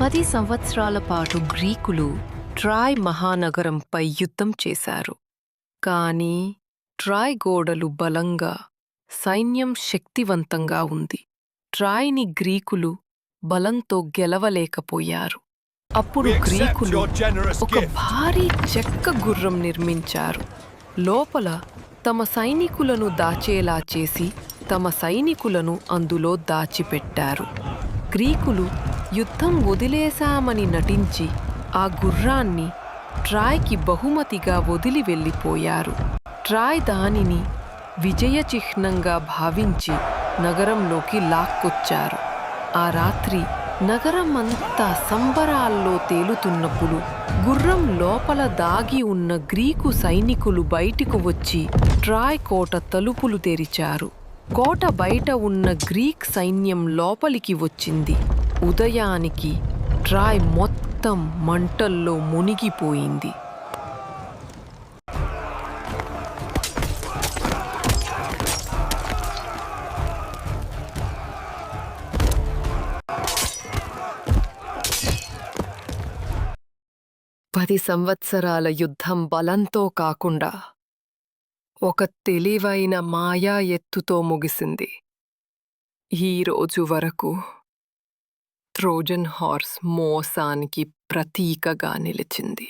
పది సంవత్సరాల పాటు గ్రీకులు ట్రాయ్ మహానగరంపై యుద్ధం చేశారు. కాని ట్రాయ్ గోడలు బలంగా సైన్యం శక్తివంతంగా ఉంది. ట్రాయ్ని గ్రీకులు బలంతో గెలవలేకపోయారు. అప్పుడు గ్రీకులు ఒక భారీ చెక్క గుర్రం నిర్మించారు. లోపల తమ సైనికులను దాచేలా చేసి తమ సైనికులను అందులో దాచిపెట్టారు. గ్రీకులు యుద్ధం వదిలేశామని నటించి ఆ గుర్రాన్ని ట్రాయ్కి బహుమతిగా వదిలి వెళ్ళిపోయారు. ట్రాయ్ దానిని విజయ చిహ్నంగా భావించి నగరంలోకి లాక్కొచ్చారు. ఆ రాత్రి నగరం అంతా సంబరాల్లో తేలుతున్నప్పుడు గుర్రం లోపల దాగి ఉన్న గ్రీకు సైనికులు బయటికి వచ్చి ట్రాయ్ కోట తలుపులు తెరిచారు. కోట బయట ఉన్న గ్రీక్ సైన్యం లోపలికి వచ్చింది. ఉదయానికి ట్రాయ్ మొత్తం మంటల్లో మునిగిపోయింది. పది సంవత్సరాల యుద్ధం బలంతో కాకుండా ఒక తెలివైన మాయా ఎత్తుతో ముగిసింది. ఈ రోజు వరకు ట్రోజన్ హార్స్ మోసానికి ప్రతీకగా నిలిచింది